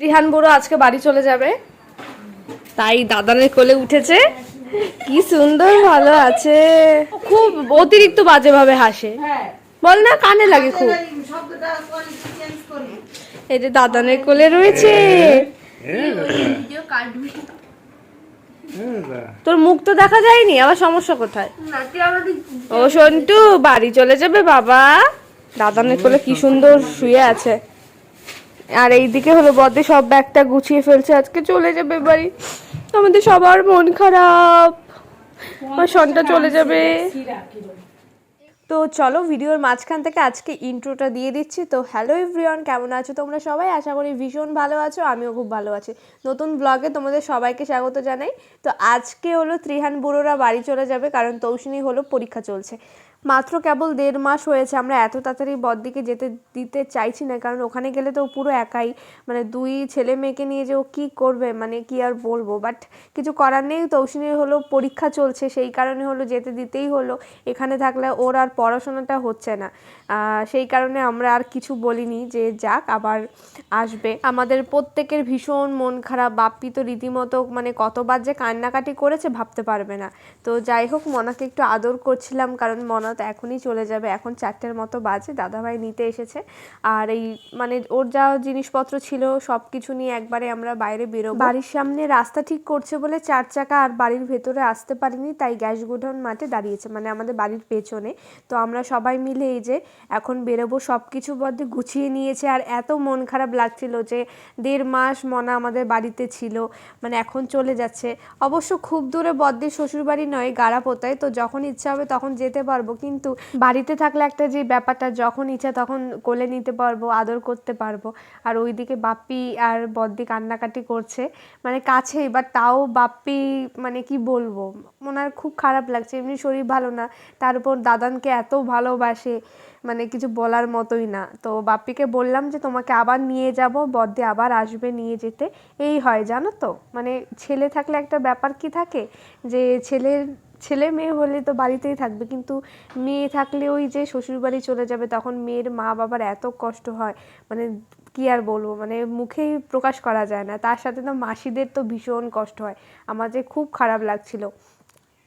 রিহান বুড়ো আজকে বাড়ি চলে যাবে। তাই দাদানের কোলে উঠেছে। কি সুন্দর ভালো আছে। খুব অতিরিক্ত বাজে ভাবে হাসে বল না কানে লাগে খুব। এই যে দাদানের কোলে রয়েছে। তোর মুখ তো দেখা যায়নি আবার সমস্যা কোথায়? ও সন্টু বাড়ি চলে যাবে বাবা। দাদানের কোলে কি সুন্দর শুয়ে আছে। আর এইদিকে হলো বদে সব ব্যাগটা গুছিয়ে ফেলছে আজকে চলে যাবে বাড়ি। আমাদের সবার মন খারাপ। আমার সনটা চলে যাবে। তো চলো ভিডিওর মাঝখান থেকে আজকে ইন্ট্রোটা দিয়ে দিচ্ছি। তো হ্যালো এভরিওয়ান কেমন আছো তোমরা সবাই? আশা করি ভীষণ ভালো আছো আমিও খুব ভালো আছি। নতুন ব্লগে তোমাদের সবাইকে স্বাগত জানাই। তো আজকে হলো ত্রিহান বুড়োরা বাড়ি চলে যাবে কারণ তৌসিনী হলো পরীক্ষা চলছে। মাত্র কেবল দেড় মাস হয়েছে, আমরা এত তাড়াতাড়ি বদ্দিকে যেতে দিতে চাইছি না, কারণ ওখানে গেলে তো পুরো একাই। মানে দুই ছেলে মেয়েকে নিয়ে যে ও কী করবে মানে কি আর বলব? বাট কিছু করার নেই তৌসিনীর হলো পরীক্ষা চলছে, সেই কারণে হলো যেতে দিতেই হলো। এখানে থাকলে ওর আর পড়াশোনাটা হচ্ছে না। সেই কারণে আমরা আর কিছু বলিনি যে যাক, আবার আসবে। আমাদের প্রত্যেকের ভীষণ মন খারাপ, বাপ্পি তো রীতিমতো মানে কতবার যে কান্নাকাটি করেছে ভাবতে পারবে না। তো যাই হোক, মনাকে একটু আদর করছিলাম, কারণ মনা তো এখনই চলে যাবে। এখন চারটের মতো বাজে, দাদাভাই নিতে এসেছে। আর এই মানে ওর যা জিনিসপত্র ছিল সব কিছু নিয়ে একবারে আমরা বাইরে বেরোবো। বাড়ির সামনে রাস্তা ঠিক করছে বলে চার চাকা আর বাড়ির ভেতরে আসতে পারিনি, তাই গ্যাস গোডাউন মাঠে দাঁড়িয়েছে মানে আমাদের বাড়ির পেছনে। তো আমরা সবাই মিলে এই যে এখন বেরোবো সব কিছু মধ্যে গুছিয়ে নিয়েছে। আর এত মন খারাপ লাগছিল যে দেড় মাস মনা আমাদের বাড়িতে ছিল মানে এখন চলে যাচ্ছে। অবশ্য খুব দূরে বদ্দির শ্বশুরবাড়ি নয়, গাড়াপোতায়। তো যখন ইচ্ছা হবে তখন যেতে পারব। কিন্তু বাড়িতে থাকলে একটা যে ব্যাপারটা, যখন ইচ্ছা তখন কোলে নিতে পারব, আদর করতে পারব। আর ওইদিকে বাপ্পি আর বদ্দি কান্নাকাটি করছে মানে কাছেই বাট তাও বাপ্পি মানে কি বলব, ওনার খুব খারাপ লাগছে। এমনি শরীর ভালো না, তার উপর দাদানকে এত ভালোবাসে মানে কিছু বলার মতোই না। তো বাপ্পিকে বললাম যে, তোমাকে আবার নিয়ে যাব, বদ্দি আবার আসবে নিয়ে যেতে। এই হয়, জানো তো? মানে ছেলে থাকলে একটা ব্যাপার কি থাকে? যে ছেলের ছেলে মেয়ে হলে তো বাড়িতেই থাকবে, কিন্তু মেয়ে থাকলে ওই যে শ্বশুরবাড়ি চলে যাবে, তখন মেয়ের মা বাবার এত কষ্ট হয় মানে কি আর বলব মানে মুখেই প্রকাশ করা যায় না। তার সাথে তো মাসিদের তো ভীষণ কষ্ট হয়, আমার যে খুব খারাপ লাগছিল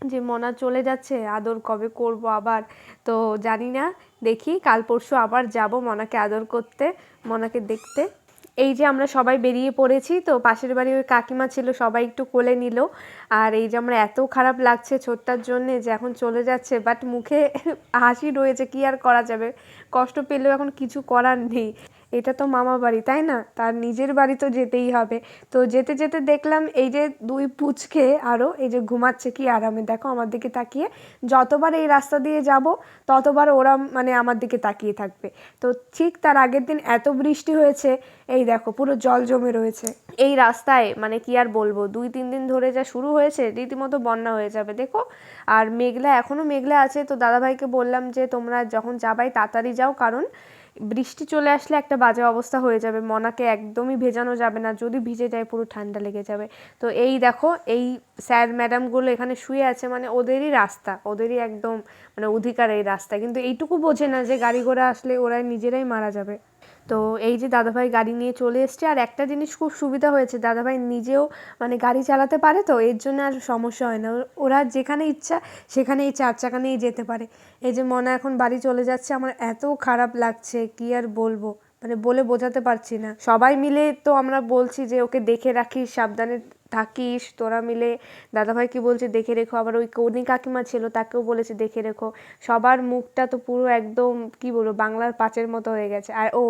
যে মনা চলে যাচ্ছে, আদর কবে করব আবার, তো জানি না, দেখি কাল পরশু আবার যাব মনাকে আদর করতে, মনাকে দেখতে। এই যে আমরা সবাই বেরিয়ে পড়েছি, তো পাশের বাড়ি ওই কাকিমা ছিল, সবাই একটু কোলে নিল। আর এই যে আমরা এত খারাপ লাগছে ছোট্টার জন্যে যে এখন চলে যাচ্ছে বাট মুখে হাসি রয়েছে, কি আর করা যাবে? কষ্ট পেলেও এখন কিছু করার নেই। এটা তো মামা বাড়ি, তাই না? তার নিজের বাড়ি তো যেতেই হবে। তো যেতে যেতে দেখলাম এই যে দুই পুচকে আরও এই যে ঘুমাচ্ছে কি আরামে। দেখো আমার দিকে তাকিয়ে, যতবার এই রাস্তা দিয়ে যাব, ততবার ওরা মানে আমার দিকে তাকিয়ে থাকবে। তো ঠিক তার আগের দিন এত বৃষ্টি হয়েছে, এই দেখো পুরো জল জমে রয়েছে। এই রাস্তায় মানে কি আর বলব, দুই তিন দিন ধরে যা শুরু হয়েছে, রীতিমতো বন্যা হয়ে যাবে, দেখো। আর মেঘলা এখনও মেঘলা আছে, তো দাদাভাইকে বললাম যে তোমরা যখন যাবাই তাড়াতাড়ি যাও, কারণ বৃষ্টি চলে আসলে একটা বাজে অবস্থা হয়ে যাবে, মনাকে একদমই ভেজানো যাবে না, যদি ভিজে যায় পুরো ঠান্ডা লেগে যাবে। তো এই দেখো, এই স্যার ম্যাডামগুলো এখানে শুয়ে আছে মানে ওদেরই রাস্তা, ওদেরই একদম মানে অধিকার এই রাস্তা। কিন্তু এইটুকু বোঝে না যে গাড়ি ঘোড়া আসলে ওরাই নিজেরাই মারা যাবে। তো এই যে দাদাভাই গাড়ি নিয়ে চলে এসছে, আর একটা জিনিস খুব সুবিধা হয়েছে, দাদাভাই নিজেও মানে গাড়ি চালাতে পারে তো, এর জন্য আর সমস্যা হয় না। ওরা যেখানে ইচ্ছা সেখানে এই চার চাকা নিয়ে যেতে পারে। এই যে মনা এখন বাড়ি চলে যাচ্ছে, আমার এত খারাপ লাগছে, কি আর বলব? মানে বলে বোঝাতে পারছি না। সবাই মিলে তো আমরা বলছি যে ওকে দেখে রাখিস সাবধানে থাকিস, তোরা মিলে দাদাভাই কি বলছে দেখে রেখো, আবার ওই কনি কাকিমা ছিল তাকেও বলেছে দেখে রেখো। সবার মুখটা তো পুরো একদম, কি বলব, বাংলার পাঁচের মতো হয়ে গেছে। আর ও,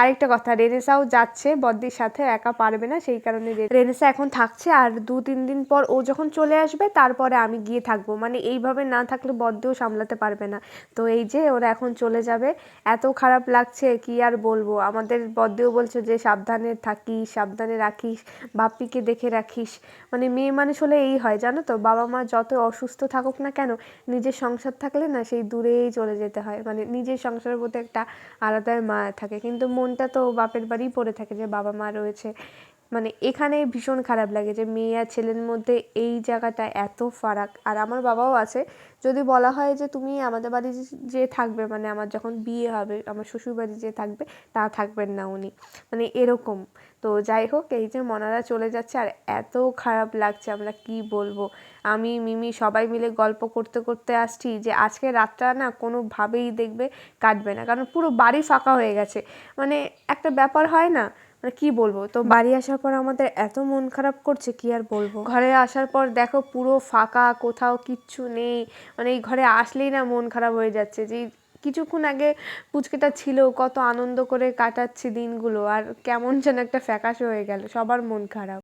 আরেকটা কথা, রেনেসাও যাচ্ছে বদ্দির সাথে, একা পারবে না, সেই কারণে রেনেসা এখন থাকছে আর দু তিন দিন পর ও যখন চলে আসবে, তারপরে আমি গিয়ে থাকব। মানে এইভাবে না থাকলে বদ্দিও সামলাতে পারবে না। তো এই যে ওরা এখন চলে যাবে, এত খারাপ লাগছে, কি আর বলব? আমাদের বদ্দিও বলছে যে, সাবধানে থাকিস, সাবধানে রাখিস, বাপ্পিকে দেখে রাখিস মানে মেয়ে মানুষ হলে এই হয়, জানো তো? বাবা মা যত অসুস্থ থাকুক না কেন, নিজের সংসার থাকলে না সেই দূরেই চলে যেতে হয়। মানে নিজের সংসারের প্রতি একটা আলাদাই মায়া থাকে। কিন্তু মনটা তো বাপের বাড়িই পড়ে থাকে যে বাবা মা রয়েছে। মানে এখানে ভীষণ খারাপ লাগে যে মেয়ে আর ছেলের মধ্যে এই জায়গাটা এত ফারাক। আর আমার বাবাও আছে, যদি বলা হয় যে তুমি আমাদের বাড়ি যে থাকবে মানে আমার যখন বিয়ে হবে, আমার শ্বশুর বাড়ি যে থাকবে, তা থাকবেন না উনি। মানে এরকম। তো যাই হোক, এই যে মনারা চলে যাচ্ছে, আর এত খারাপ লাগছে, আমরা কি বলব? আমি, মিমি সবাই মিলে গল্প করতে করতে আসছি যে আজকে রাতটা না কোনোভাবেই দেখবে কাটবে না, কারণ পুরো বাড়ি ফাঁকা হয়ে গেছে। মানে একটা ব্যাপার হয় না মানে কি বলব? তো বাড়ি আসার পর আমাদের এত মন খারাপ করছে, কি আর বলব? ঘরে আসার পর দেখো পুরো ফাঁকা, কোথাও কিচ্ছু নেই। মানে এই ঘরে আসলেই না মন খারাপ হয়ে যাচ্ছে। যে কিছুক্ষণ আগে পুচকেটা ছিল, কত আনন্দ করে কাটাচ্ছি দিনগুলো, আর কেমন যেন একটা ফ্যাকাশে হয়ে গেল, সবার মন খারাপ।